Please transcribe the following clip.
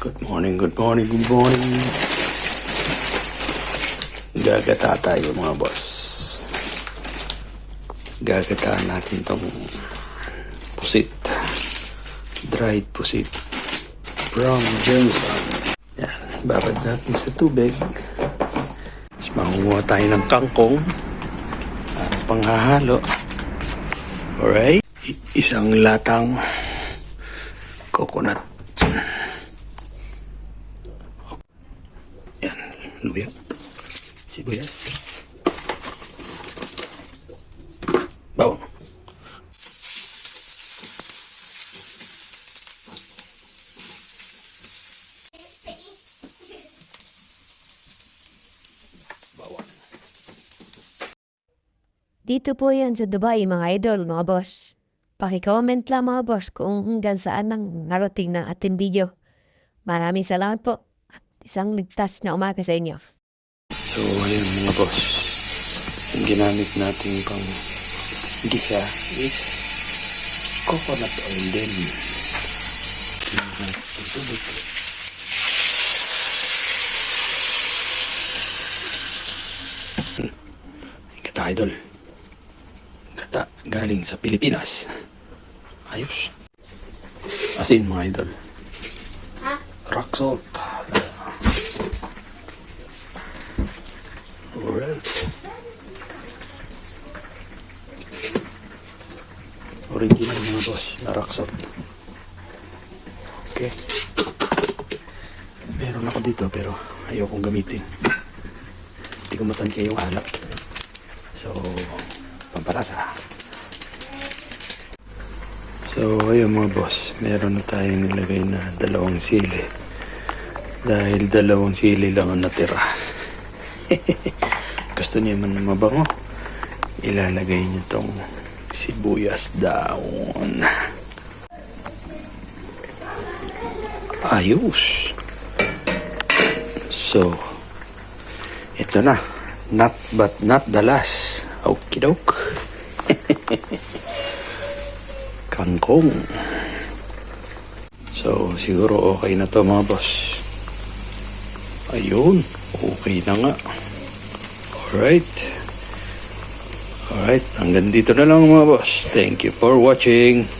Good morning, good morning, good morning. Gagata tayo mga boss. Gagataan natin tong pusit. Dried pusit. From Johnson. Yan, babad natin sa tubig. Tapos mangunguha tayo ng kangkong. Para panghahalo. Alright? Isang latang coconut luya. Sibuyas. Bawang. Dito po yan sa Dubai, mga idol, mga boss. Paki-comment lang mga boss kung hanggang saan nang narating ng ating video. Maraming salamat po isang ligtas na umaga sa inyo. So, ayun mga boss. Yung ginamit natin pang gisa is coconut oil din. Tubig. Kata idol. Kata galing sa Pilipinas. Ayos. Asin mga idol. Rock salt. Alright. Original mga boss, na rock salt. Okay. Meron ako dito pero ayokong gamitin. Hindi ko matansya yung alak. So, pampalasa. So, ayun mga boss, meron na tayong nilagay na dalawang sili. Dahil dalawang sili lang ang natira. Gusto niyo man mabango, ilalagay niyo tong sibuyas down. Ayos. So, ito na. Not but not the last. Okidok. Kangkong. So, siguro okay na to mga boss. Ayun. Okay na nga. Alright. Alright. Hanggang dito na lang mga boss. Thank you for watching.